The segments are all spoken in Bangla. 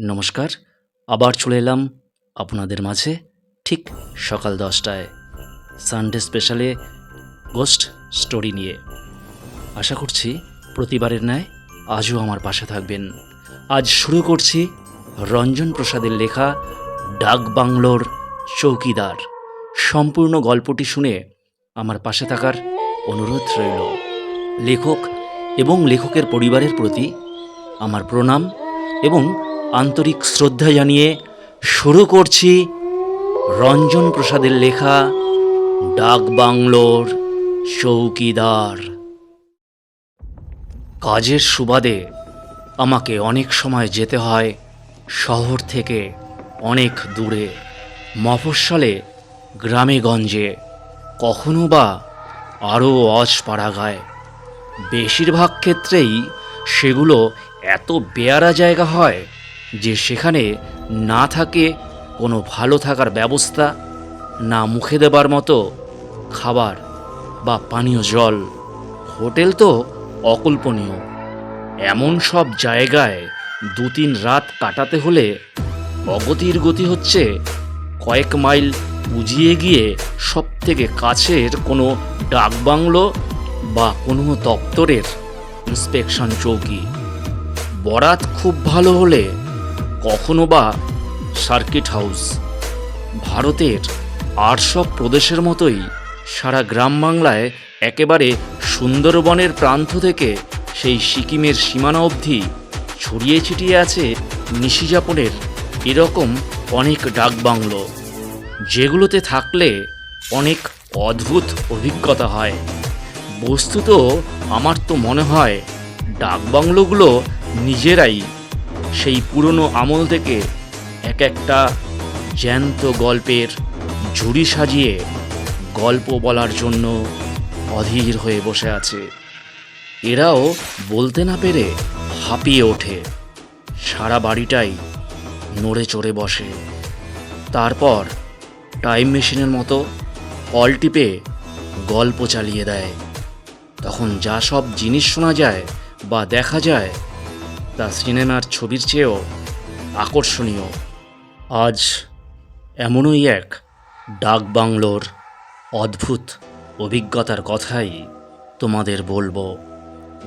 নমস্কার, আবার চলে এলাম আপনাদের মাঝে ঠিক সকাল দশটায় সানডে স্পেশালে গোস্ট স্টোরি নিয়ে। আশা করছি প্রতিবারের ন্যায় আজও আমার পাশে থাকবেন। আজ শুরু করছি রঞ্জন প্রসাদের লেখা ডাক বাংলোর চৌকিদার। সম্পূর্ণ গল্পটি শুনে আমার পাশে থাকার অনুরোধ রইল। লেখক এবং লেখকের পরিবারের প্রতি আমার প্রণাম এবং আন্তরিক শ্রদ্ধা জানিয়ে শুরু করছি রঞ্জন প্রসাদের লেখা ডাক বাংলোর চৌকিদার। কাজের সুবাদে আমাকে অনেক সময় যেতে হয় শহর থেকে অনেক দূরে। মফস্বলে গ্রামে গঞ্জে কখনো বা আরও অজপাড়াগায় বেশিরভাগ ক্ষেত্রেই সেগুলো এত বেয়ারা জায়গা হয় যে সেখানে না থাকে কোনো ভালো থাকার ব্যবস্থা, না মুখে দেবার মতো খাবার বা পানীয় জল। হোটেল তো অকল্পনীয়। এমন সব জায়গায় দু তিন রাত কাটাতে হলে অগতির গতি হচ্ছে কয়েক মাইল উজিয়ে গিয়ে সব থেকে কাছের কোনো ডাকবাংলো বা কোনো দপ্তরের ইন্সপেকশন চৌকি। বরাত খুব ভালো হলে কখনো বা সার্কিট হাউস। ভারতের আর সব প্রদেশের মতোই সারা গ্রাম বাংলায় একেবারে সুন্দরবনের প্রান্ত থেকে সেই সিকিমের সীমানা অবধি ছড়িয়ে ছিটিয়ে আছে নিশি নিশিযাপনের এরকম অনেক ডাকবাংলো যেগুলোতে থাকলে অনেক অদ্ভুত অভিজ্ঞতা হয়। বস্তুত আমার তো মনে হয় ডাকবাংলোগুলো নিজেরাই সেই পুরনো আমল থেকে এক একটা জ্যান্ত গল্পের ঝুড়ি সাজিয়ে গল্প বলার জন্য অধীর হয়ে বসে আছে। এরাও বলতে না পেরে হাঁপিয়ে ওঠে। সারা বাড়িটাই নড়ে চড়ে বসে। তারপর টাইম মেশিনের মতো কল টিপে গল্প চালিয়ে দেয়। তখন যা সব জিনিস শোনা যায় বা দেখা যায় তা সিনেমার ছবির চেয়েও আকর্ষণীয়। আজ এমনই এক ডাক বাংলোর অদ্ভুত অভিজ্ঞতার কথাই তোমাদের বলব।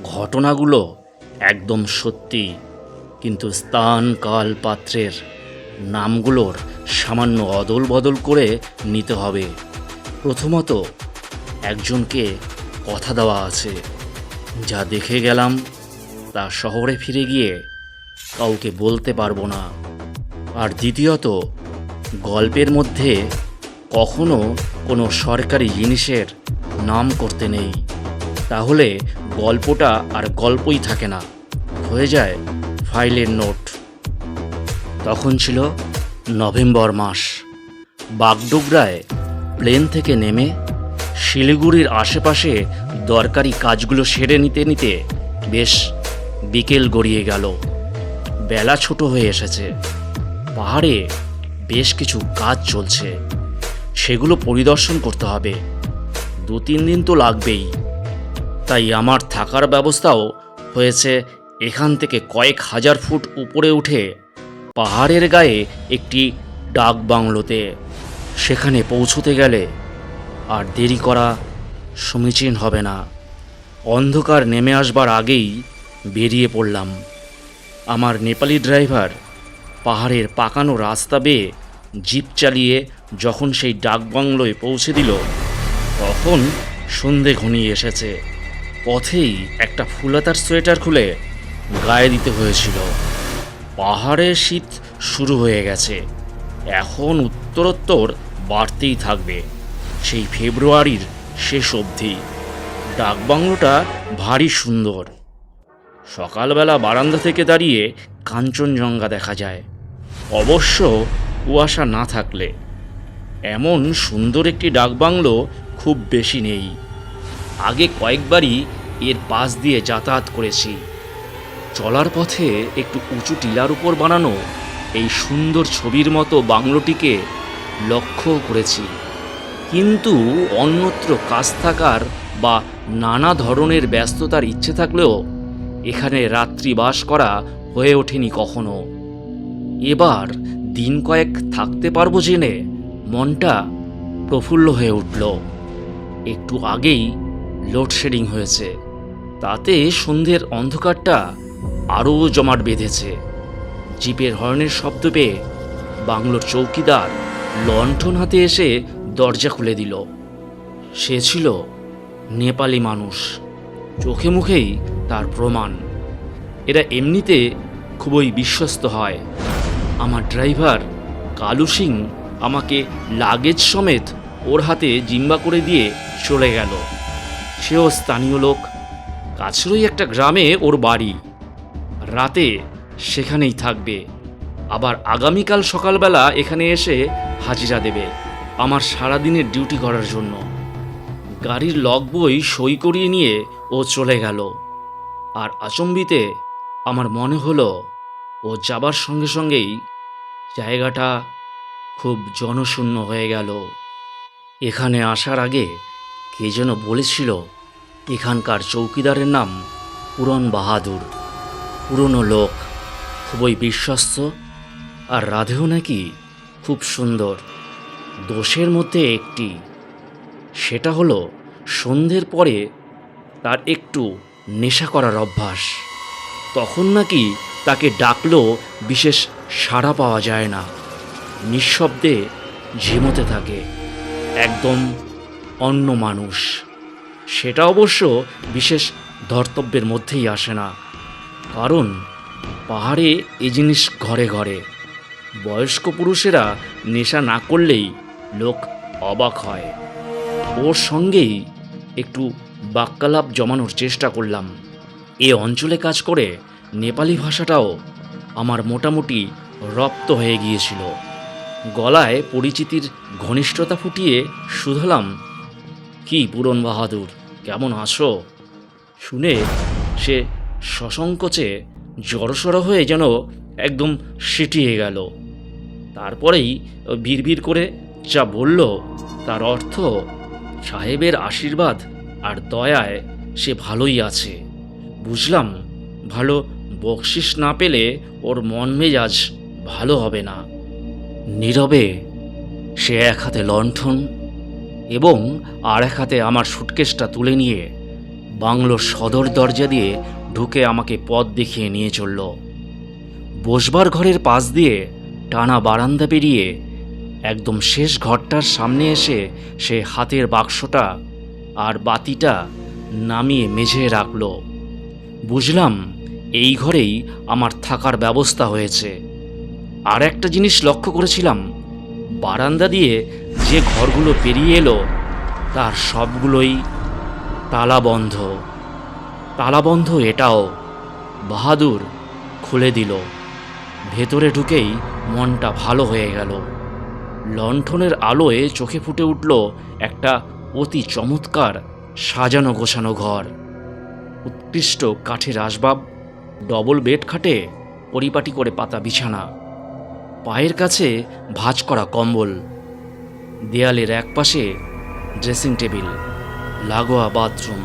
ঘটনাগুলো একদম সত্যি, কিন্তু স্থান, কাল, পাত্রের নামগুলোর সামান্য অদল বদল করে নিতে হবে। প্রথমত, একজনকে কথা দেওয়া আছে, যা দেখে গেলাম তা শহরে ফিরে গিয়ে কাউকে বলতে পারব না। আর দ্বিতীয়ত, গল্পের মধ্যে কখনো কোনো সরকারি জিনিসের নাম করতে নেই। তাহলে গল্পটা আর গল্পই থাকে না। হয়ে যায় ফাইলের নোট। তখন ছিল নভেম্বর মাস। বাগডোগরায় প্লেন থেকে নেমে শিলিগুড়ির আশেপাশে দরকারি কাজগুলো সেরে নিতে নিতে বেশ বিকেল গড়িয়ে গেল। বেলা ছোট হয়ে এসেছে। পাহাড়ে বেশ কিছু কাজ চলছে। সেগুলো পরিদর্শন করতে হবে। দু তিন দিন তো লাগবেই। তাই আমার থাকার ব্যবস্থাও হয়েছে এখান থেকে কয়েক হাজার ফুট উপরে উঠে পাহাড়ের গায়ে একটি ডাক বাংলোতে। সেখানে পৌঁছতে গেলে আর দেরি করা সমীচীন হবে না। অন্ধকার নেমে আসবার আগেই বেরিয়ে পড়লাম। আমার নেপালি ড্রাইভার পাহাড়ের পাকানো রাস্তা বেয়ে জিপ চালিয়ে যখন সেই ডাকবাংলোয় পৌঁছে দিল, তখন সন্ধে ঘনিয়ে এসেছে। পথেই একটা ফুলাতার সোয়েটার খুলে গায়ে দিতে হয়েছিল। পাহাড়ে শীত শুরু হয়ে গেছে। এখন উত্তরোত্তর বাড়তেই থাকবে। সেই ফেব্রুয়ারির শেষ অবধি। ডাকবাংলোটা ভারী সুন্দর। সকালবেলা বারান্দা থেকে দাঁড়িয়ে কাঞ্চনজঙ্ঘা দেখা যায়। অবশ্য কুয়াশা না থাকলে। এমন সুন্দর একটি ডাকবাংলো খুব বেশি নেই। আগে কয়েকবারই এর পাশ দিয়ে যাতায়াত করেছি। চলার পথে একটু উঁচু টিলার উপর বানানো এই সুন্দর ছবির মতো বাংলোটিকে লক্ষ্য করেছি। কিন্তু অন্যত্র কাজ থাকার বা নানা ধরনের ব্যস্ততার ইচ্ছে থাকলেও এখানে রাত্রি বাস করা হয়ে ওঠেনি কখনো। এবার দিন কয়েক থাকতে পারব জেনে মনটা প্রফুল্ল হয়ে উঠল। একটু আগেই লোডশেডিং হয়েছে। তাতে সন্ধ্যের অন্ধকারটা আরও জমাট বেঁধেছে। জিপের হর্নের শব্দ পেয়ে বাংলোর চৌকিদার লণ্ঠন হাতে এসে দরজা খুলে দিল। সে ছিল নেপালি মানুষ। চোখে মুখেই তার প্রমাণ। এরা এমনিতে খুবই বিশ্বস্ত হয়। আমার ড্রাইভার কালু সিং আমাকে লাগেজ সমেত ওর হাতে জিম্বা করে দিয়ে চলে গেল। সেও স্থানীয় লোক। কাছেরই একটা গ্রামে ওর বাড়ি। রাতে সেখানেই থাকবে। আবার আগামীকাল সকালবেলা এখানে এসে হাজিরা দেবে আমার সারাদিনের ডিউটি করার জন্য। গাড়ির লগ বই সই করিয়ে নিয়ে ও চলে গেল। আর আচম্বিতে আমার মনে হলো ও যাবার সঙ্গে সঙ্গেই জায়গাটা খুব জনশূন্য হয়ে গেল। এখানে আসার আগে কে যেন বলেছিল, এখানকার চৌকিদারের নাম পুরন বাহাদুর। পুরনো লোক, খুবই বিশ্বস্ত আর রাধেও নাকি খুব সুন্দর। দোষের মধ্যে একটি। সেটা হলো সন্ধ্যের পরে তার একটু নেশা করার অভ্যাস। তখন নাকি তাকে ডাকলেও বিশেষ সাড়া পাওয়া যায় না। নিঃশব্দে ঝিমোতে থাকে। একদম অন্য মানুষ। সেটা অবশ্য বিশেষ ধর্তব্যের মধ্যেই আসে না। কারণ পাহাড়ে এ জিনিস ঘরে ঘরে। বয়স্ক পুরুষেরা নেশা না করলেই লোক অবাক হয়। ওর সঙ্গেই একটু বাক্যালাপ জমানোর চেষ্টা করলাম। এ অঞ্চলে কাজ করে নেপালি ভাষাটাও আমার মোটামুটি রপ্ত হয়ে গিয়েছিল। গলায় পরিচিতির ঘনিষ্ঠতা ফুটিয়ে শুধালাম, কি পুরন বাহাদুর, কেমন আছো? শুনে সে সসংকোচে জড়সড় হয়ে যেন একদম সিটিয়ে গেল। তারপরেই বিড়বিড় করে যা বলল তার অর্থ সাহেবের আশীর্বাদ আর দয়ায় সে ভালোই আছে। বুঝলাম, ভালো বকশিস না পেলে ওর মন মেজাজ ভালো হবে না। নীরবে সে এক হাতে লণ্ঠন এবং আর এক হাতে আমার সুটকেসটা তুলে নিয়ে বাংলোর সদর দরজা দিয়ে ঢুকে আমাকে পথ দেখিয়ে নিয়ে চলল। বসবার ঘরের পাশ দিয়ে টানা বারান্দা পেরিয়ে একদম শেষ ঘরটার সামনে এসে সে হাতের বাক্সটা আর বাতিটা নামিয়ে মেঝে রাখল। বুঝলাম এই ঘরেই আমার থাকার ব্যবস্থা হয়েছে। আর একটা জিনিস লক্ষ্য করেছিলাম, বারান্দা দিয়ে যে ঘরগুলো পেরিয়ে এলো, তার সবগুলোই তালাবন্ধ। তালাবন্ধ এটাও বাহাদুর খুলে দিল। ভেতরে ঢুকেই মনটা ভালো হয়ে গেল। লণ্ঠনের আলোয় চোখে ফুটে উঠল একটা অতি চমৎকার সাজানো গোছানো ঘর। উৎকৃষ্ট কাঠের আসবাব, ডবল বেড খাটে পরিপাটি করে পাতা বিছানা, পায়ের কাছে ভাঁজ করা কম্বল, দেয়ালের একপাশে ড্রেসিং টেবিল, লাগোয়া বাথরুম।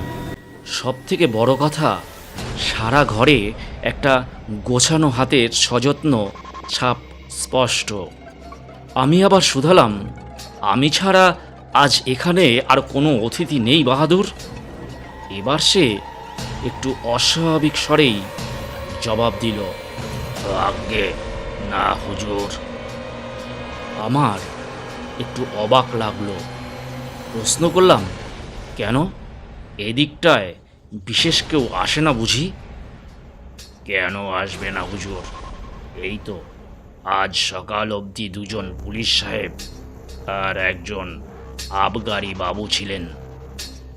সব থেকে বড় কথা, সারা ঘরে একটা গোছানো হাতের সযত্ন ছাপ স্পষ্ট। আমি আবার শুধালাম, আমি ছাড়া আজ এখানে আর কোনো অতিথি নেই, বাহাদুর। এবার সে একটু অস্বাভাবিক স্বরেই জবাব দিল আগে না, হুজুর। আমার একটু অবাক লাগল। প্রশ্ন করলাম, কেন? এদিকটায় বিশেষ কেউ আসে না বুঝি? কেন আসবে না, হুজুর? এই তো, আজ সকাল অবধি দুজন পুলিশ সাহেব আর একজন আবগারি বাবু ছিলেন।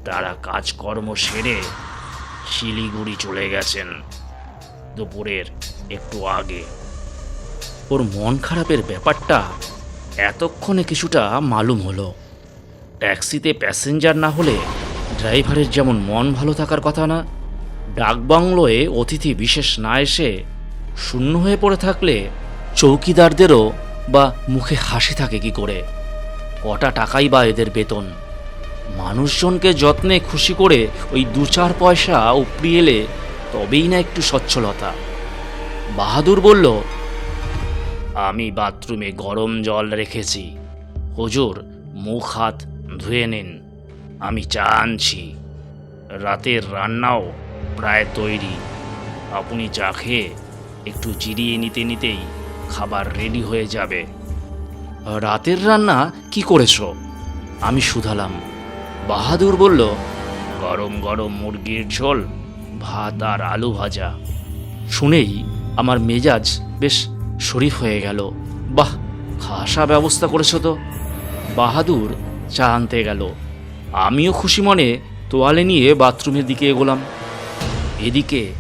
তারা কাজকর্ম সেরে শিলিগুড়ি চলে গেছেন দুপুরের একটু আগে। ওর মন খারাপের ব্যাপারটা এতক্ষণে কিছুটা মালুম হলো। ট্যাক্সিতে প্যাসেঞ্জার না হলে ড্রাইভারের যেমন মন ভালো থাকার কথা না, ডাকবাংলোয় অতিথি বিশেষ না এসে শূন্য হয়ে পড়ে থাকলে চৌকিদারদেরও বা মুখে হাসি থাকে কি করে? কটা টাকাই বা এদের বেতন। মানুষজনকে যত্নে খুশি করে ওই দু চার পয়সা উপড়ি এলে তবেই না একটু সচ্ছলতা। বাহাদুর বলল, আমি বাথরুমে গরম জল রেখেছি। হুজুর, মুখ, হাত ধুয়ে নিন। আমি চা আনছি। রাতের রান্নাও প্রায় তৈরি। আপনি চা খেয়ে একটু জিরিয়ে নিতে নিতেই খাবার রেডি হয়ে যাবে। রাতের রান্না কি করেছ? আমি শুধালাম। বাহাদুর বলল, গরম গরম মুরগির ঝোল, ভাত আর আলু ভাজা। শুনেই আমার মেজাজ বেশ শরীফ হয়ে গেল। বাহ, খাসা ব্যবস্থা করেছ তো? বাহাদুর চা আনতে গেল। আমিও খুশি মনে তোয়ালে নিয়ে বাথরুমের দিকে এগোলাম। এদিকে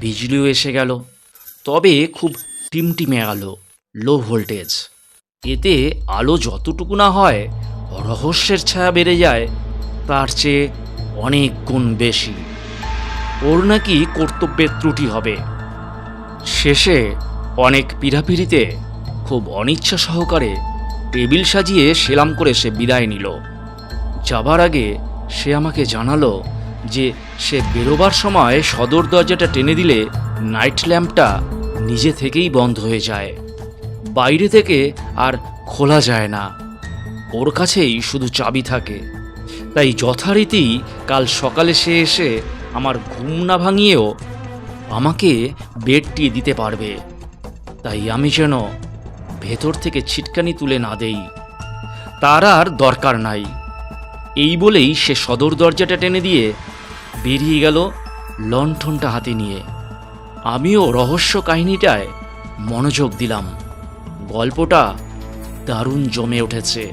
বিজলিও এসে গেল। তবে খুব টিমটিমে আলো, লো ভোল্টেজ। এতে আলো যতটুকু না হয়, রহস্যের ছায়া বেড়ে যায়, তার চেয়ে অনেক গুণ বেশি। ওর নাকি কর্তব্যের ত্রুটি হবে। শেষে অনেক পিড়াপিড়িতে খুব অনিচ্ছা সহকারে টেবিল সাজিয়ে সেলাম করে সে বিদায় নিল। যাবার আগে সে আমাকে জানালো যে সে বেরোবার সময় সদর দরজাটা টেনে দিলে নাইট ল্যাম্পটা নিজে থেকেই বন্ধ হয়ে যায়। বাইরে থেকে আর খোলা যায় না। ওর কাছেই শুধু চাবি থাকে। তাই যথারীতি কাল সকালে সে এসে আমার ঘুম না ভাঙিয়েও আমাকে বেডটি দিতে পারবে। তাই আমি যেন ভেতর থেকে ছিটকানি তুলে না দেই। তার আর দরকার নাই। এই বলেই সে সদর দরজাটা টেনে দিয়ে বেরিয়ে গেল লণ্ঠনটা হাতে নিয়ে। আমিও রহস্য কাহিনীটায় মনোযোগ দিলাম। গল্পটা দারুণ জমে উঠেছে।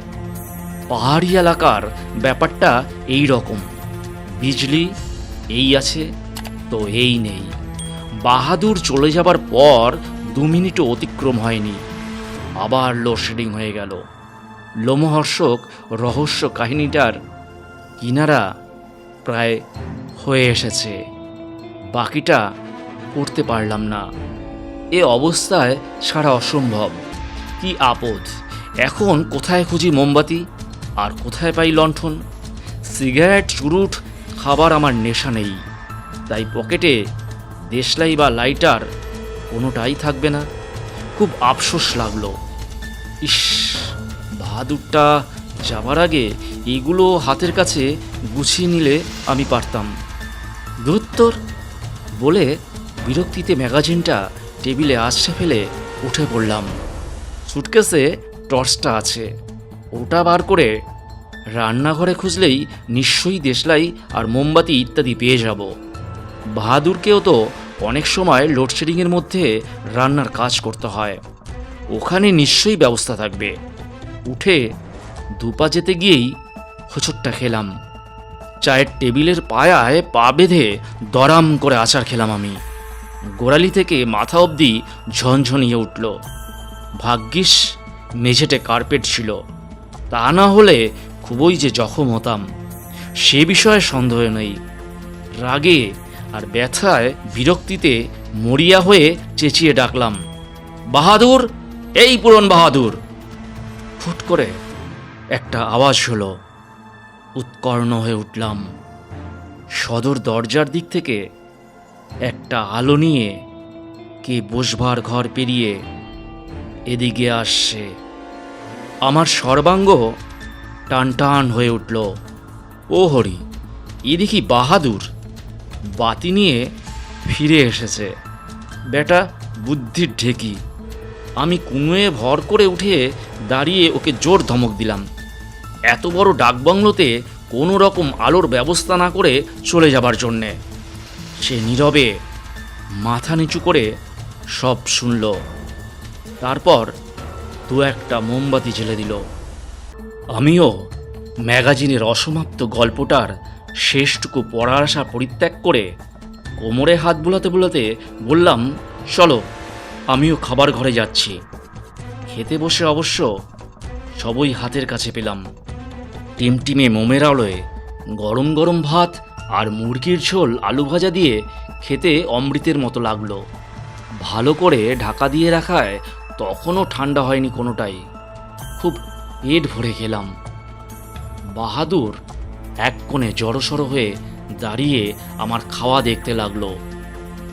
পাহাড়ি এলাকার ব্যাপারটা এই রকম। বিজলি, এই আছে তো এই নেই। বাহাদুর চলে যাবার পর দু মিনিটও অতিক্রম হয়নি। আবার লোডশেডিং হয়ে গেল। লোমহর্ষক রহস্য কাহিনীটার কিনারা প্রায় হয়ে এসেছে। বাকিটা পড়তে পারলাম না। এ অবস্থায় সারা অসম্ভব। কি আপদ? এখন কোথায় খুঁজি মোমবাতি? আর কোথায় পাই লণ্ঠন? সিগারেট চুরুট, খাবার আমার নেশা নেই। তাই পকেটে দেশলাই বা লাইটার কোনোটাই থাকবে না। খুব আফসোস লাগল। ইস, বাহাদুরটা যাবার আগে এগুলো হাতের কাছে গুছিয়ে নিলে আমি পারতাম। গুরুত্তর বলে বিরক্তিতে ম্যাগাজিনটা টেবিলে আসছে ফেলে উঠে পড়লাম। সুটকেসে টর্চটা আছে। ওটা বার করে রান্নাঘরে খুঁজলেই নিশ্চয়ই দেশলাই আর মোমবাতি ইত্যাদি পেয়ে যাব। বাহাদুরকেও তো অনেক সময় লোডশেডিংয়ের মধ্যে রান্নার কাজ করতে হয়। ওখানে নিশ্চয়ই ব্যবস্থা থাকবে। উঠে দুপা যেতে গিয়েই হোঁচটটা খেলাম। চায়ের টেবিলের পায়ায় পা বেঁধে দরাম করে আচার খেলাম আমি। গোড়ালি থেকে মাথা অবধি ঝনঝনিয়ে উঠল। ভাগ্যিস মেঝেটে কার্পেট ছিল। তা না হলে খুবই যে জখম হতাম, সে বিষয়ে সন্দেহ নেই। রাগে আর ব্যথায় বিরক্তিতে মরিয়া হয়ে চেঁচিয়ে ডাকলাম, বাহাদুর, এই পুরন বাহাদুর! ফুট করে একটা আওয়াজ হলো, উৎকর্ণ হয়ে উঠলাম। সদর দরজার দিক থেকে একটা আলো নিয়ে কে বসবার ঘর পেরিয়ে এদিকে আসছে। আমার সর্বাঙ্গ টান টান হয়ে উঠল। ও হরি এ দেখি বাহাদুর, বাতি নিয়ে ফিরে এসেছে। বেটা, বুদ্ধির ঢেকি। আমি কুনুয়ে ভর করে উঠে দাঁড়িয়ে ওকে জোর ধমক দিলাম। এত বড় ডাকবাংলোতে কোনো রকম আলোর ব্যবস্থা না করে চলে যাবার জন্যে। সে নীরবে মাথা নিচু করে সব শুনল। তারপর দু একটা মোমবাতি জ্বেলে দিল। আমিও ম্যাগাজিনের অসমাপ্ত গল্পটার শেষটুকু পড়ার আশা পরিত্যাগ করে কোমরে হাত বুলাতে বুলাতে বললাম, চলো, আমিও খাবার ঘরে যাচ্ছি। খেতে বসে অবশ্য সবই হাতের কাছে পেলাম। টিমটিমে মোমের আলোয় গরম গরম ভাত আর মুরগির ঝোল আলু ভাজা দিয়ে খেতে অমৃতের মতো লাগল। ভালো করে ঢাকা দিয়ে রাখায় তখনও ঠান্ডা হয়নি কোনোটাই। খুব পেট ভরে খেলাম বাহাদুর এক কোণে জড়সড় হয়ে দাঁড়িয়ে আমার খাওয়া দেখতে লাগল।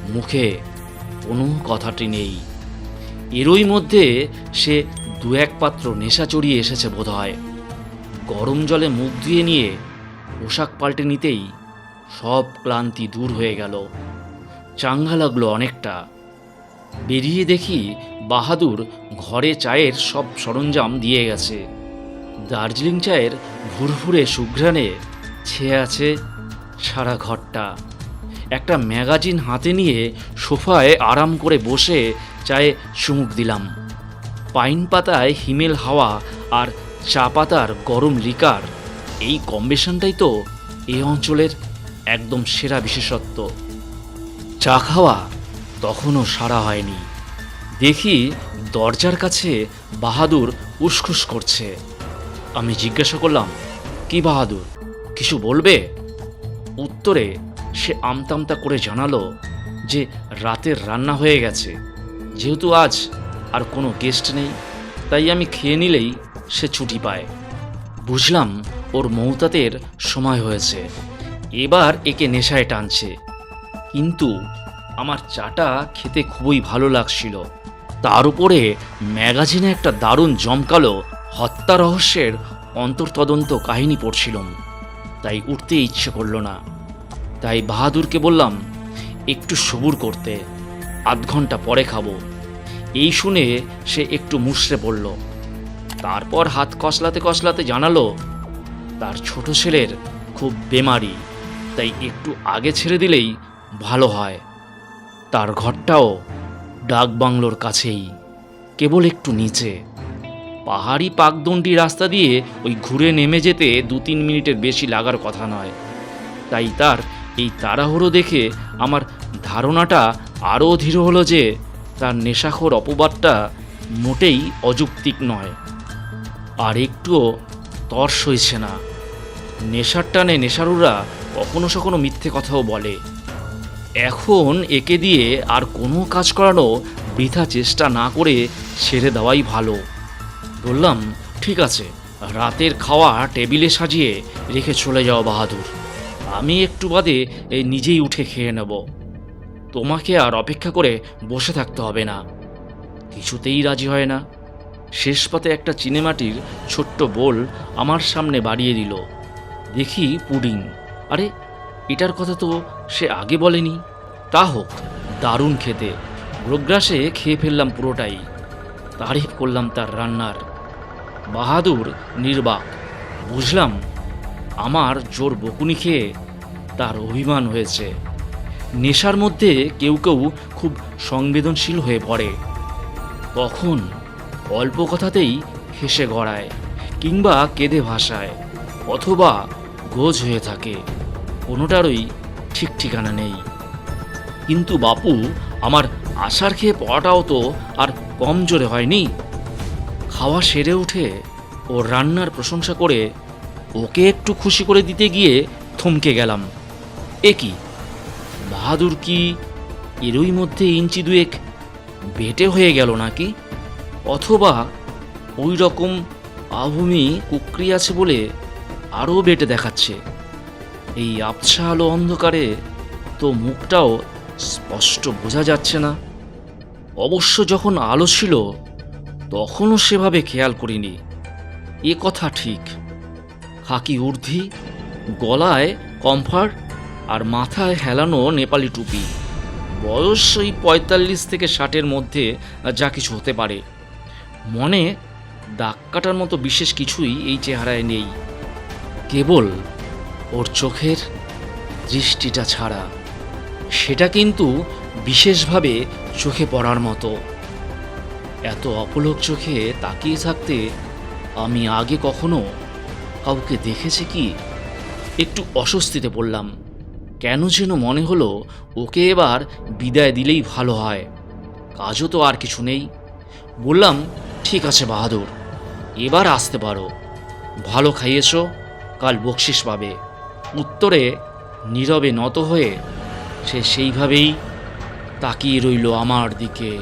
মুখে কোনো কথাটি নেই। এরই মধ্যে সে দু এক পাত্র নেশা চড়িয়ে এসেছে বোধহয়। গরম জলে মুখ ধুয়ে নিয়ে পোশাক পাল্টে নিতেই সব ক্লান্তি দূর হয়ে গেল। চাঙ্গা লাগল অনেকটা। বেরিয়ে দেখি বাহাদুর ঘরে চায়ের সব সরঞ্জাম দিয়ে গেছে। দার্জিলিং চায়ের ভুরভুরে সুঘ্রাণে ছেয়ে আছে সারা ঘরটা। একটা ম্যাগাজিন হাতে নিয়ে সোফায় আরাম করে বসে চায়ে চুমুক দিলাম। পাইন পাতায় হিমেল হাওয়া আর চা পাতার গরম লিকার। এই কম্বিনেশনটাই তো এই অঞ্চলের একদম সেরা বিশেষত্ব। চা খাওয়া তখনও সারা হয়নি। দেখি দরজার কাছে বাহাদুর উসখুস করছে। আমি জিজ্ঞাসা করলাম, কি বাহাদুর, কিছু বলবে? উত্তরে সে আমতামতা করে জানালো যে রাতের রান্না হয়ে গেছে। যেহেতু আজ আর কোনো গেস্ট নেই, তাই আমি খেয়ে নিলেই সে ছুটি পায়। বুঝলাম ওর মৌতাতের সময় হয়েছে। এবার একে নেশায় টানছে। কিন্তু আমার চাটা খেতে খুবই ভালো লাগছিল। তার উপরে ম্যাগাজিনে একটা দারুণ জমকালো হত্যা রহস্যের অন্তর্তদন্ত কাহিনী পড়ছিলাম তাই উঠতে ইচ্ছে করল না। তাই বাহাদুরকে বললাম, একটু সবুর করতে, আধ ঘণ্টা পরে খাব। এই শুনে সে একটু মুষড়ে পড়ল। তারপর হাত কসলাতে কসলাতে জানালো, তার ছোট ছেলের খুব বেমারি, তাই একটু আগে ছেড়ে দিলেই ভালো হয়। তার ঘরটাও ডাক বাংলোর কাছেই, কেবল একটু নিচে। পাহাড়ি পাকদণ্ডি রাস্তা দিয়ে ওই ঘুরে নেমে যেতে দু তিন মিনিটের বেশি লাগার কথা নয়। তাই তার এই তাড়াহুড়ো দেখে আমার ধারণাটা আরও ধীর হলো যে তার নেশাখোর অপবাদটা মোটেই অযৌক্তিক নয়। আর একটুও তর্স হয়েছে না। নেশার টানে নেশারুরা কখনো সখনো মিথ্যে কথাও বলে। এখন একে দিয়ে আর কোনো কাজ করানো বৃথা চেষ্টা না করে ছেড়ে দেওয়াই ভালো। বললাম, ঠিক আছে, রাতের খাওয়া টেবিলে সাজিয়ে রেখে চলে যাও বাহাদুর। আমি একটু বাদে এই নিজেই উঠে খেয়ে নেব। তোমাকে আর অপেক্ষা করে বসে থাকতে হবে না। কিছুতেই রাজি হয় না। শেষ পাতে একটা চিনেমাটির ছোট্ট বোল আমার সামনে বাড়িয়ে দিল। দেখি পুডিং। আরে এটার কথা তো সে আগে বলেনি। তা হোক, দারুণ খেতে। রোগ্রাসে খেয়ে ফেললাম পুরোটাই। তারিফ করলাম তার রান্নার। বাহাদুর নির্বাক। বুঝলাম, আমার জোর বকুনি খেয়ে তার অভিমান হয়েছে। নেশার মধ্যে কেউ কেউ খুব সংবেদনশীল হয়ে পড়ে। তখন অল্প কথাতেই হেসে গড়ায়, কিংবা কেঁদে ভাসায়, অথবা গোজ হয়ে থাকে। কোনোটারই ঠিক ঠিকানা নেই। কিন্তু বাপু, আমার আশার খেয়ে পড়াটাও তো আর কম জোরে হয়নি। খাওয়া সেরে উঠে ও রান্নার প্রশংসা করে ওকে একটু খুশি করে দিতে গিয়ে থমকে গেলাম। এ কি? বাহাদুর কি এরই মধ্যে ইঞ্চি দুয়েক বেটে হয়ে গেল নাকি? অথবা ওই রকম আভূমি কুকরি আছে বলে আরও বেটে দেখাচ্ছে। এই আবছা আলো অন্ধকারে তো মুখটাও স্পষ্ট বোঝা যাচ্ছে না। অবশ্য যখন আলো ছিল, তখনও সেভাবে খেয়াল করিনি। এ কথা ঠিক। খাকি ঊর্ধ্বি, গলায় কমফার্ট আর মাথায় হেলানো নেপালি টুপি। বয়স ওই পঁয়তাল্লিশ থেকে ষাটের মধ্যে যা কিছু হতে পারে। মনে দাগ কাটার মতো বিশেষ কিছুই এই চেহারায় নেই। কেবল ওর চোখের দৃষ্টিটা ছাড়া, সেটা কিন্তু বিশেষভাবে চোখে পড়ার মতো। এত অপলক চোখে তাকিয়ে থাকতে আমি আগে কখনো কাউকে দেখেছি কি? একটু অস্বস্তিতে পড়লাম। কেন যেন মনে হলো ওকে এবার বিদায় দিলেই ভালো হয়। কাজও তো আর কিছু নেই। বললাম, ঠিক আছে বাহাদুর, এবার আসতে পারো। ভালো খাইয়েছো, কাল বকশিস পাবে। উত্তরে নীরবে নত হয়ে সে সেইভাবেই তাকিয়ে রইল আমার দিকে।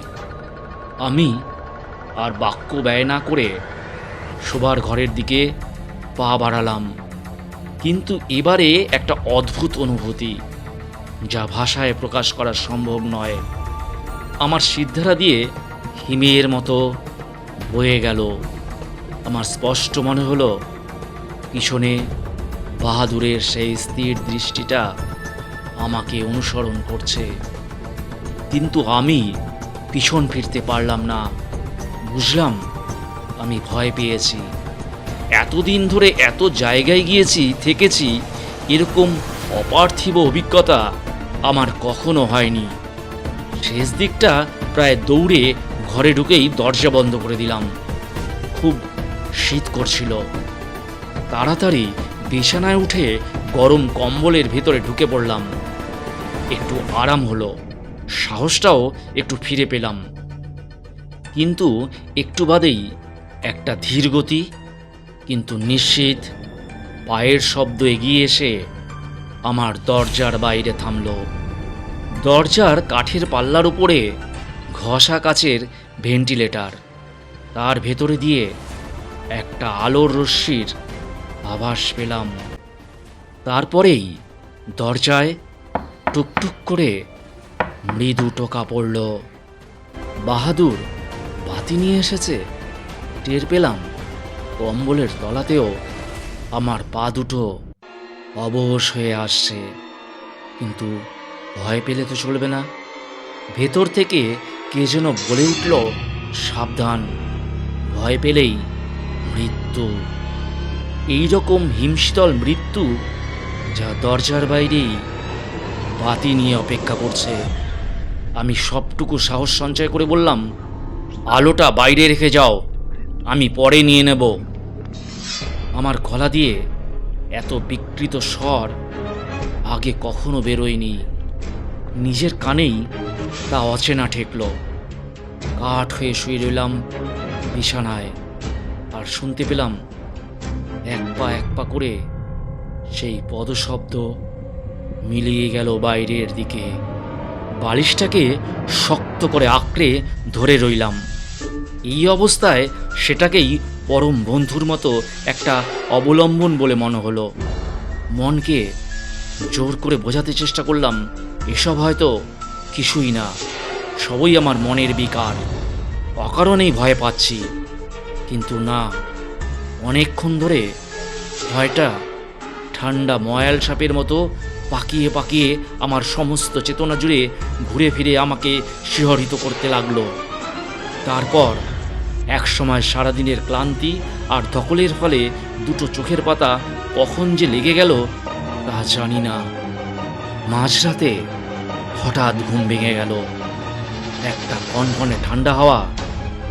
আমি আর বাক্য ব্যয় না করে শোবার ঘরের দিকে পা বাড়ালাম। কিন্তু এবারে একটা অদ্ভুত অনুভূতি, যা ভাষায় প্রকাশ করা সম্ভব নয়। আমার সিদ্ধারা দিয়ে হিমের মতো বয়ে গেল। আমার স্পষ্ট মনে হলো, পিছনে বাহাদুরের সেই স্থির দৃষ্টিটা আমাকে অনুসরণ করছে। কিন্তু আমি পিছন ফিরতে পারলাম না। বুঝলাম, আমি ভয় পেয়েছি। এতদিন ধরে এত জায়গায় গিয়েছি, থেকেছি, এরকম অপার্থিব অভিজ্ঞতা আমার কখনো হয়নি। শেষ দিকটা প্রায় দৌড়ে ঘরে ঢুকেই দরজা বন্ধ করে দিলাম। খুব শীত করছিল। তাড়াতাড়ি বিছানায় উঠে গরম কম্বলের ভেতরে ঢুকে পড়লাম। একটু আরাম হলো। সাহসটাও একটু ফিরে পেলাম। কিন্তু একটু বাদেই একটা ধীর গতি, কিন্তু নিশ্চিত পায়ের শব্দ এগিয়ে এসে আমার দরজার বাইরে থামল। দরজার কাঠের পাল্লার উপরে ঘষা কাচের ভেন্টিলেটর। তার ভেতরে দিয়ে একটা আলোর রশ্মির আভাস পেলাম। তারপরেই দরজায় টুকটুক করে মৃদু টোকা পড়ল। বাহাদুর বাতি নিয়ে এসেছে। টের পেলাম কম্বলের তলাতেও আমার পা দুটো অবশ হয়ে আসছে। কিন্তু ভয় পেলে তো চলবে না। ভেতর থেকে কে যেন বলে উঠল, সাবধান। ভয় পেলেই মৃত্যু। এই রকম হিমশীতল মৃত্যু যা দরজার বাইরেই বাতি নিয়ে অপেক্ষা করছে। আমি সবটুকু সাহস সঞ্চয় করে বললাম, আলোটা বাইরে রেখে যাও, আমি পরে নিয়ে নেব। আমার গলা দিয়ে এত বিকৃত স্বর আগে কখনো বেরোয়নি। নিজের কানেই তা অচেনা ঠেকল। কাঠ হয়ে শুয়ে রইলাম বিছানায়। আর শুনতে পেলাম এক পা এক পা করে সেই পদশব্দ মিলিয়ে গেল বাইরের দিকে। বালিশটাকে শক্ত করে আঁকড়ে ধরে রইলাম। এই অবস্থায় সেটাকেই পরম বন্ধুর মতো একটা অবলম্বন বলে মনে হলো। মনকে জোর করে বোঝাতে চেষ্টা করলাম, এসব হয়তো কিছুই না, সবই আমার মনের বিকার। অকারণেই ভয় পাচ্ছি। কিন্তু না অনেকক্ষণ ধরে ভয়টা ঠান্ডা ময়াল সাপের মতো পাকিয়ে পাকিয়ে আমার সমস্ত চেতনা জুড়ে ঘুরে ফিরে আমাকে শিহরিত করতে লাগল। তারপর একসময় সারাদিনের ক্লান্তি আর ধকলের ফলে দুটো চোখের পাতা কখন যে লেগে গেল তা জানি না। মাঝরাতে হঠাৎ ঘুম ভেঙে গেল। একটা কনকনে ঠান্ডা হাওয়া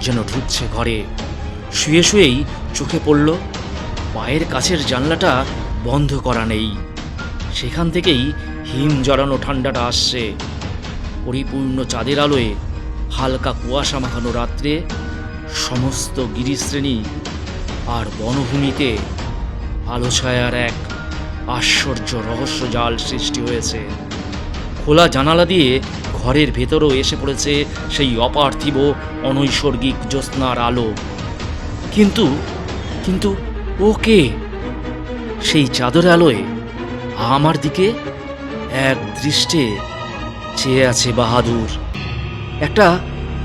যেন ঢুকছে ঘরে। শুয়ে শুয়েই চোখে পড়ল পায়ের কাছের জানলাটা বন্ধ করা নেই। সেখান থেকেই হিম জড়ানো ঠান্ডাটা আসছে। পরিপূর্ণ চাঁদের আলোয় হালকা কুয়াশা মাখানো রাত্রে সমস্ত গিরিশ্রেণী আর বনভূমিতে আলো ছায়ার এক আশ্চর্য রহস্য জাল সৃষ্টি হয়েছে। খোলা জানালা দিয়ে ঘরের ভেতরও এসে পড়েছে সেই অপার্থিব অনৈসর্গিক জ্যোৎস্নার আলো। কিন্তু কিন্তু ও কে? সেই চাদর আলোয় আমার দিকে এক দৃষ্টে চেয়ে আছে বাহাদুর। একটা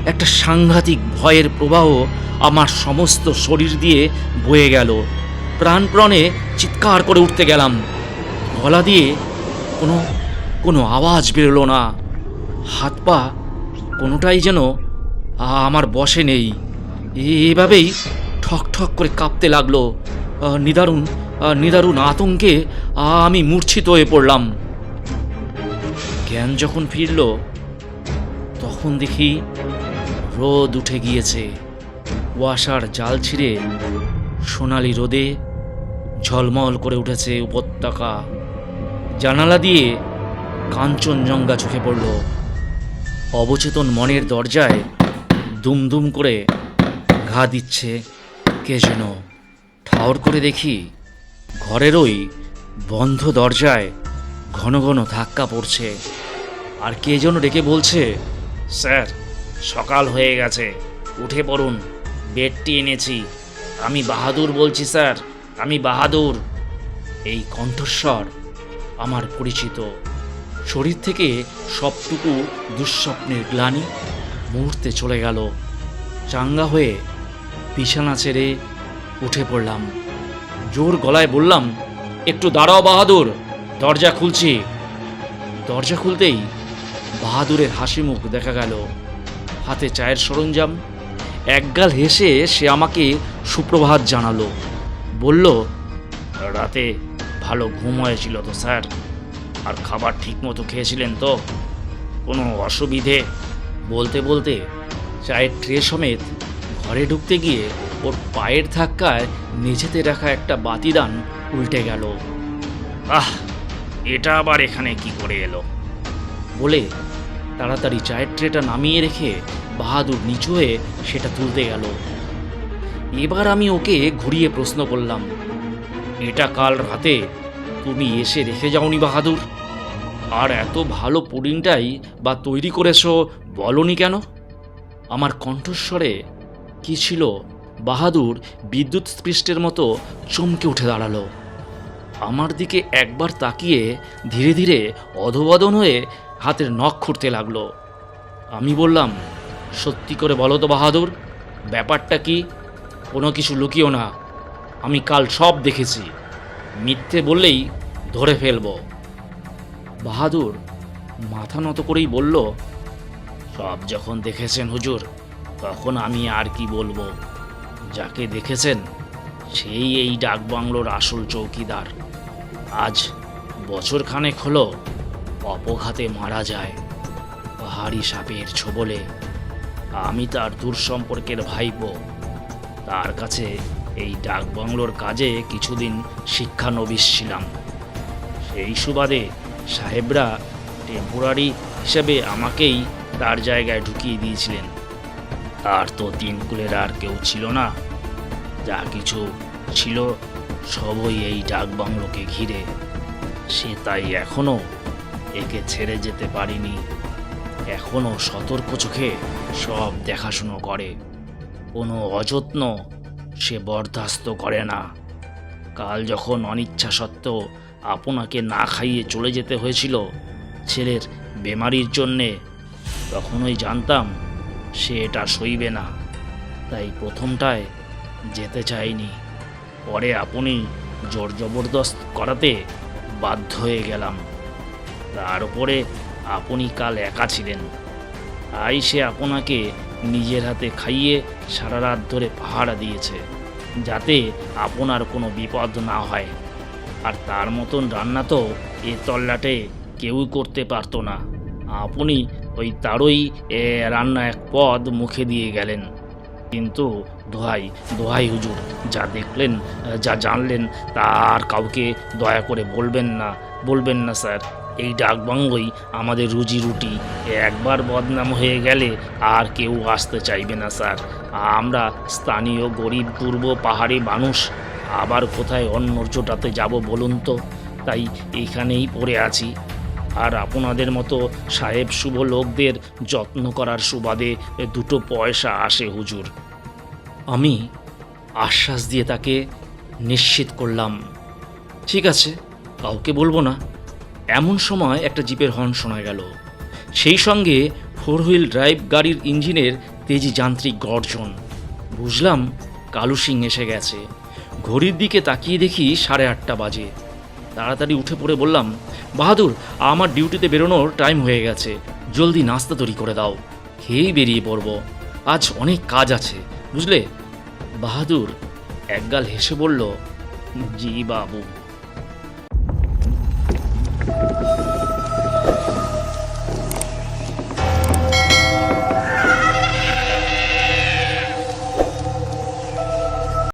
একটা সাংঘাতিক ভয়ের প্রবাহ আমার সমস্ত শরীর দিয়ে বয়ে গেল। প্রাণপ্রণে চিৎকার করে উঠতে গেলাম। গলা দিয়ে কোনো কোনো আওয়াজ বেরোলো না। হাত পা কোনোটাই যেন আমার বসে নেই। এভাবেই ঠক ঠক করে কাঁপতে লাগল। নিদারুণ নিদারুণ আতঙ্কে আমি মূর্ছিত হয়ে পড়লাম। জ্ঞান যখন ফিরল, তখন দেখি রোদ উঠে গিয়েছে। কুয়াশার জাল ছিঁড়ে সোনালি রোদে ঝলমল করে উঠেছে উপত্যকা। জানালা দিয়ে কাঞ্চনজঙ্ঘা চোখে পড়ল। অবচেতন মনের দরজায় দুমদুম করে ঘা দিচ্ছে কে যেন ঠাউর করে দেখি ঘরের ওই বন্ধ দরজায় ঘন ঘন ধাক্কা পড়ছে। আর কে যেন ডেকে বলছে, স্যার, সকাল হয়ে গেছে। উঠে পড়ুন, বেডটি এনেছি। আমি বাহাদুর বলছি, স্যার, আমি বাহাদুর। এই কণ্ঠস্বর আমার পরিচিত। শরীর থেকে সবটুকু দুঃস্বপ্নের গ্লানি মুহূর্তে চলে গেল। চাঙ্গা হয়ে বিছানা ছেড়ে উঠে পড়লাম। জোর গলায় বললাম, একটু দাঁড়াও বাহাদুর, দরজা খুলছি। দরজা খুলতেই বাহাদুরের হাসি মুখ দেখা গেল। হাতে চায়ের সরঞ্জাম একগাল হেসে সে আমাকে সুপ্রভাত জানালো। বলল, রাতে ভালো ঘুম হয়েছিল তো, স্যার। আর খাবার ঠিক মতো খেয়েছিলেন তো? কোনো অসুবিধে? বলতে বলতে চায়ের ট্রে সমেত ঘরে ঢুকতে গিয়ে ওর পায়ের ধাক্কায় মেঝেতে রাখা একটা বাতিদান উল্টে গেল। আহ এটা আবার এখানে কি করে এলো? বলে তাড়াতাড়ি চায়ের ট্রেটা নামিয়ে রেখে বাহাদুর নিচু হয়ে সেটা তুলতে গেল। এবার আমি ওকে ঘুরিয়ে প্রশ্ন করলাম এটা কাল রাতে তুমি এসে রেখে যাওনি বাহাদুর? আর এত ভালো পুডিংটাই বা তৈরি করেছ বলনি কেন? আমার কণ্ঠস্বরে কি ছিল? বাহাদুর বিদ্যুৎ স্পৃষ্টের মতো চমকে উঠে দাঁড়াল। আমার দিকে একবার তাকিয়ে ধীরে ধীরে অধবদন হয়ে হাতের নখ খুঁড়তে লাগল। আমি বললাম, সত্যি করে বলো তো বাহাদুর, ব্যাপারটা কি? কোনো কিছু লুকিও না। আমি কাল সব দেখেছি। মিথ্যে বললেই ধরে ফেলব। বাহাদুর মাথা নত করেই বলল, সব যখন দেখেছেন হুজুর তখন আমি আর কি বলব? যাকে দেখেছেন, সেই এই ডাকবাংলোর আসল চৌকিদার। আজ বছর খানেক হলো অপঘাতে মারা যায় পাহাড়ি সাপের ছোবলে। আমি তার দূর সম্পর্কের ভাইপো। তার কাছে এই ডাকবাংলোর কাজে কিছুদিন শিক্ষানবিশ ছিলাম। সেই সুবাদে সাহেবরা টেম্পোরারি হিসেবে আমাকেই তার জায়গায় ঢুকিয়ে দিয়েছিলেন। আর তো তিন কুলের আর কেউ ছিল না। যা কিছু ছিল সবই এই ডাকবাংলোকে ঘিরে। সে তাই এখনও একে ছেড়ে যেতে পারিনি। এখনও সতর্ক চোখে সব দেখাশুনো করে। কোনো অযত্ন সে বরদাস্ত করে না। কাল যখন অনিচ্ছা সত্ত্বেও আপনাকে না খাইয়ে চলে যেতে হয়েছিল ছেলের বেমারির জন্যে, তখনই জানতাম সে এটা সইবে না। তাই প্রথমটায় যেতে চাইনি। পরে আপনি জোর জবরদস্ত করাতে বাধ্য হয়ে গেলাম। তার উপরে আপনি কাল একা ছিলেন। তাই সে আপনাকে নিজের হাতে খাইয়ে সারা রাত ধরে পাহারা দিয়েছে, যাতে আপনার কোনো বিপদ না হয়। আর তার মতন রান্না তো এ তল্লাটে কেউই করতে পারতো না। আপনি ওই তারই রান্না এক পদ মুখে দিয়ে গেলেন। কিন্তু দোহাই দোহাই হুজুর, যা দেখলেন, যা জানলেন তার কাউকে দয়া করে বলবেন না বলবেন না স্যার। এই ডাকবাংলোই আমাদের রুজি রুটি। একবার বদনাম হয়ে গেলে আর কেউ আসতে চাইবে না, স্যার। আমরা স্থানীয় গরিব পূর্ব পাহাড়ি মানুষ। আবার কোথায় অন্য জোটাতে যাব বলুন তো? তাই এইখানেই পড়ে আছি। আর আপনাদের মতো সাহেব শুভ লোকদের যত্ন করার সুবাদে দুটো পয়সা আসে হুজুর। আমি আশ্বাস দিয়ে তাকে নিশ্চিত করলাম। ঠিক আছে, কাউকে বলব না। এমন সময় একটা জিপের হর্ন শোনা গেল। সেই সঙ্গে ফোর হুইল ড্রাইভ গাড়ির ইঞ্জিনের তেজি যান্ত্রিক গর্জন। বুঝলাম কালু সিং এসে গেছে। ঘড়ির দিকে তাকিয়ে দেখি সাড়ে আটটা বাজে। তাড়াতাড়ি উঠে পড়ে বললাম, বাহাদুর, আমার ডিউটিতে বেরোনোর টাইম হয়ে গেছে। জলদি নাস্তা তৈরি করে দাও। খেয়েই বেরিয়ে পড়ব। আজ অনেক কাজ আছে, বুঝলে? বাহাদুর একগাল হেসে বলল, জি বাবু।